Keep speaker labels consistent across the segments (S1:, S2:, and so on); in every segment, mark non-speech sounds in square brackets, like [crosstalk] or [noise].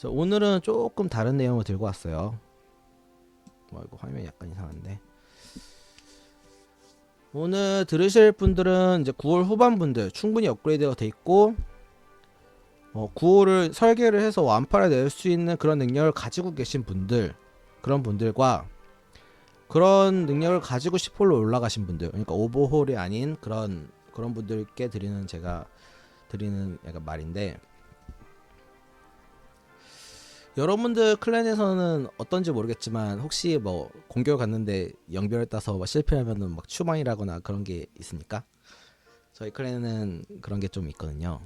S1: 자, 오늘은 조금 다른 내용을 들고 왔어요. 와 이거 화면이 약간 이상한데. 오늘 들으실 분들은 이제 9월 후반 분들 충분히 업그레이드가 돼 있고 어, 9호를 설계를 해서 완파를 낼수 있는 그런 능력을 가지고 계신 분들 그런 분들과 그런 능력을 가지고 10홀로 올라가신 분들 그러니까 오버홀이 아닌 그런 그런 분들께 드리는 제가 드리는 약간 말인데 여러분들 클랜에서는 어떤지 모르겠지만 혹시 뭐 공격 갔는데 영별을 따서 막 실패하면은 막 추방이라거나 그런 게 있습니까? 저희 클랜은 그런 게 좀 있거든요.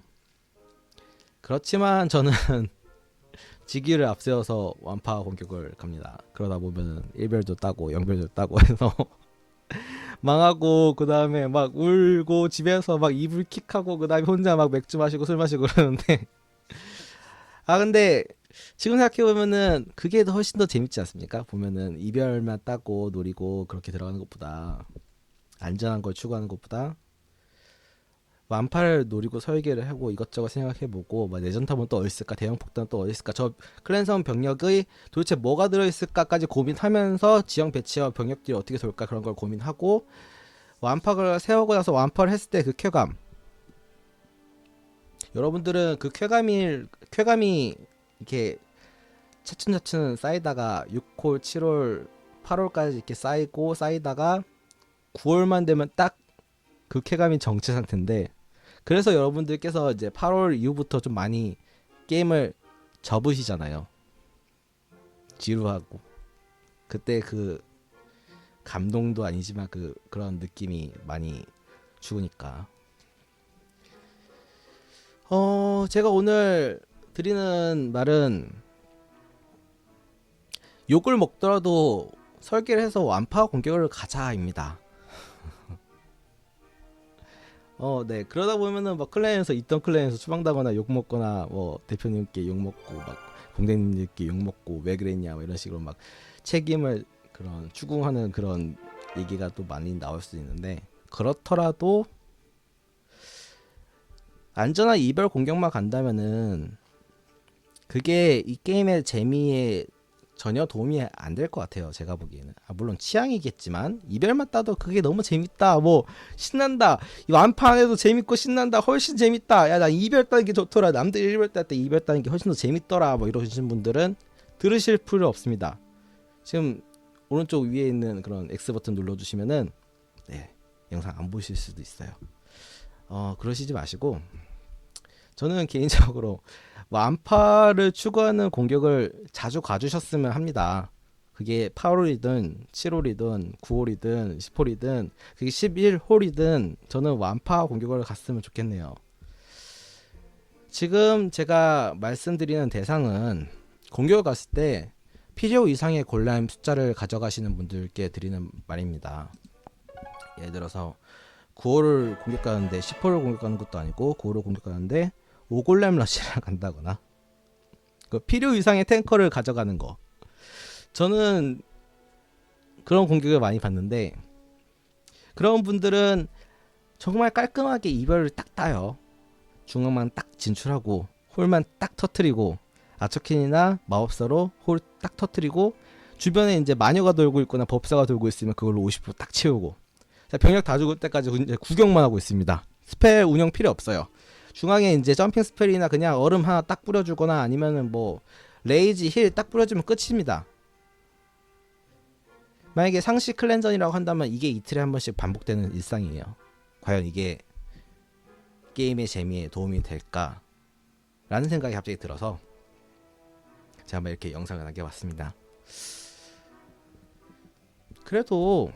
S1: 그렇지만 저는 [laughs] 직위를 앞세워서 완파 공격을 갑니다. 그러다 보면은 일별도 따고 영별도 따고 해서 [laughs] 망하고 그 다음에 막 울고 집에서 막 이불 킥하고 그 다음에 혼자 막 맥주 마시고 술 마시고 그러는데 [laughs] 아 근데 지금 생각해 보면은 그게 더 훨씬 더 재밌지 않습니까? 보면은 이별만 따고 노리고 그렇게 들어가는 것보다 안전한 걸 추구하는 것보다 완파를 노리고 설계를 하고 이것저것 생각해보고 막 내전 탑은 또 어디 있을까? 대형 폭탄은 또 어디 있을까? 저 클랜성 병력의 도대체 뭐가 들어있을까까지 고민하면서 지형 배치와 병력들이 어떻게 돌까 그런 걸 고민하고 완파를 세우고 나서 완파를 했을 때 그 쾌감. 여러분들은 그 쾌감이 쾌감이 이렇게 차츰차츰 쌓이다가 6홀, 7홀, 8홀까지 이렇게 쌓이고 쌓이다가 9홀만 되면 딱 그 쾌감이 정체 상태인데 그래서 여러분들께서 이제 8월 이후부터 좀 많이 게임을 접으시잖아요. 지루하고 그때 그 감동도 아니지만 그 그런 느낌이 많이 죽으니까. 어 제가 오늘 드리는 말은 욕을 먹더라도 설계를 해서 완파 공격을 가자입니다. [laughs] 어, 네. 그러다 보면은 막 클랜에서 있던 클랜에서 추방당거나 욕 먹거나 뭐 대표님께 욕 먹고 막 공대님들께 욕 먹고 왜 그랬냐 뭐 이런 식으로 막 책임을 그런 추궁하는 그런 얘기가 또 많이 나올 수 있는데 그렇더라도 안전한 이별 공격만 간다면은 그게 이 게임의 재미에 전혀 도움이 안 될 것 같아요. 제가 보기에는. 아, 물론 취향이겠지만 이별만 따도 그게 너무 재밌다. 뭐 신난다. 이 완판해도 재밌고 신난다. 훨씬 재밌다. 야 나 이별 따는 게 좋더라. 남들 이별 딸때 이별 따는 게 훨씬 더 재밌더라. 뭐 이러신 분들은 들으실 필요 없습니다. 지금 오른쪽 위에 있는 그런 X 버튼 눌러주시면은 네 영상 안 보실 수도 있어요. 어 그러시지 마시고 저는 개인적으로 완파를 추구하는 공격을 자주 가주셨으면 합니다. 그게 8홀이든 7홀이든 9홀이든 10홀이든 그게 11홀이든 저는 완파 공격을 갔으면 좋겠네요. 지금 제가 말씀드리는 대상은 공격을 갔을 때 필요 이상의 골라임 숫자를 가져가시는 분들께 드리는 말입니다. 예를 들어서 9홀을 공격하는데 10홀을 공격하는 것도 아니고 9홀을 공격하는데 오골렘 러시를 [laughs] 간다거나 그 필요 이상의 탱커를 가져가는 거. 저는 그런 공격을 많이 봤는데 그런 분들은 정말 깔끔하게 이별을 딱 따요. 중앙만 딱 진출하고 홀만 딱 터트리고 아처킨이나 마법사로 홀 딱 터트리고 주변에 이제 마녀가 돌고 있거나 법사가 돌고 있으면 그걸로 50%딱 채우고. 자, 병력 다 죽을 때까지 이제 구경만 하고 있습니다. 스펠 운영 필요 없어요 중앙에 이제 점핑 스펠이나 그냥 얼음 하나 딱 뿌려주거나 아니면은 뭐 레이지 힐 딱 뿌려주면 끝입니다. 만약에 상시 클렌전이라고 한다면 이게 이틀에 한 번씩 반복되는 일상이에요. 과연 이게 게임의 재미에 도움이 될까? 라는 생각이 갑자기 들어서 제가 한번 이렇게 영상을 남겨봤습니다. 그래도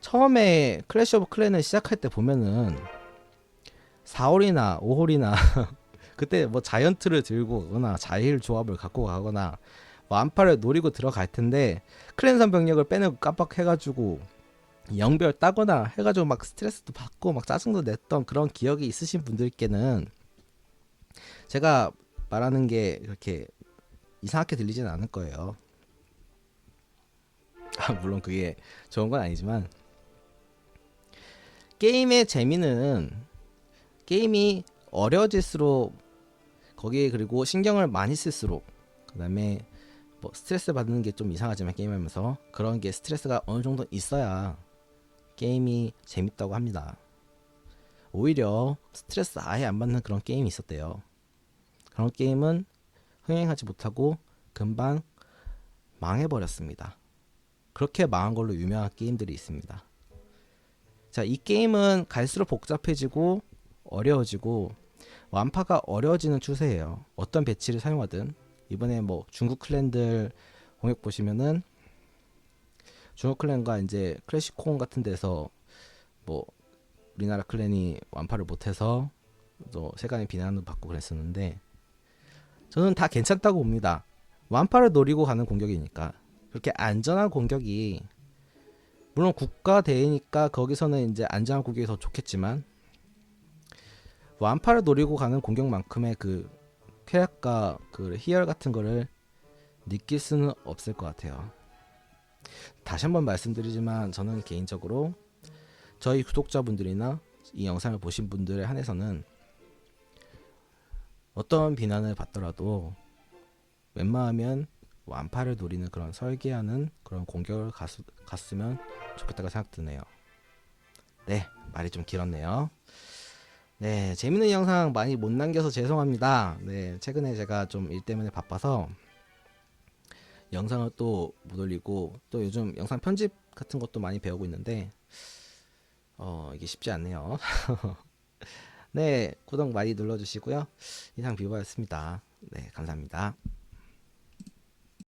S1: 처음에 클래시 오브 클랜을 시작할 때 보면은 4홀이나 5홀이나 [laughs] 그때 뭐 자이언트를 들고 가거나 자일 조합을 갖고 가거나 뭐 안파를 노리고 들어갈 텐데 클랜선 병력을 빼내고 깜빡해가지고 영별 따거나 해가지고 막 스트레스도 받고 막 짜증도 냈던 그런 기억이 있으신 분들께는 제가 말하는 게 그렇게 이상하게 들리지는 않을 거예요. [laughs] 아, 물론 그게 좋은 건 아니지만 게임의 재미는 게임이 어려질수록 거기에 그리고 신경을 많이 쓸수록 그다음에 뭐 스트레스 받는 게 좀 이상하지만 게임하면서 그런 게 스트레스가 어느 정도 있어야 게임이 재밌다고 합니다. 오히려 스트레스 아예 안 받는 그런 게임이 있었대요. 그런 게임은 흥행하지 못하고 금방 망해버렸습니다. 그렇게 망한 걸로 유명한 게임들이 있습니다. 자, 이 게임은 갈수록 복잡해지고 어려워지고 완파가 어려워지는 추세예요. 어떤 배치를 사용하든 이번에 뭐 중국 클랜들 공격 보시면은 중국 클랜과 이제 클래시콘 같은 데서 뭐 우리나라 클랜이 완파를 못해서 또 세간의 비난도 받고 그랬었는데 저는 다 괜찮다고 봅니다. 완파를 노리고 가는 공격이니까 그렇게 안전한 공격이 물론 국가 대회니까 거기서는 이제 안전한 공격이 더 좋겠지만 완파를 노리고 가는 공격만큼의 그 쾌락과 그 희열 같은 거를 느낄 수는 없을 것 같아요. 다시 한번 말씀드리지만 저는 개인적으로 저희 구독자분들이나 이 영상을 보신 분들에 한해서는 어떤 비난을 받더라도 웬만하면 완파를 노리는 그런 설계하는 그런 공격을 갔, 갔으면 좋겠다고 생각드네요. 네, 말이 좀 길었네요. 네, 재밌는 영상 많이 못 남겨서 죄송합니다. 네, 최근에 제가 좀 일 때문에 바빠서 영상을 또 못 올리고 또 요즘 영상 편집 같은 것도 많이 배우고 있는데 어, 이게 쉽지 않네요. [laughs] 네, 구독 많이 눌러주시고요. 이상 비보였습니다. 네, 감사합니다.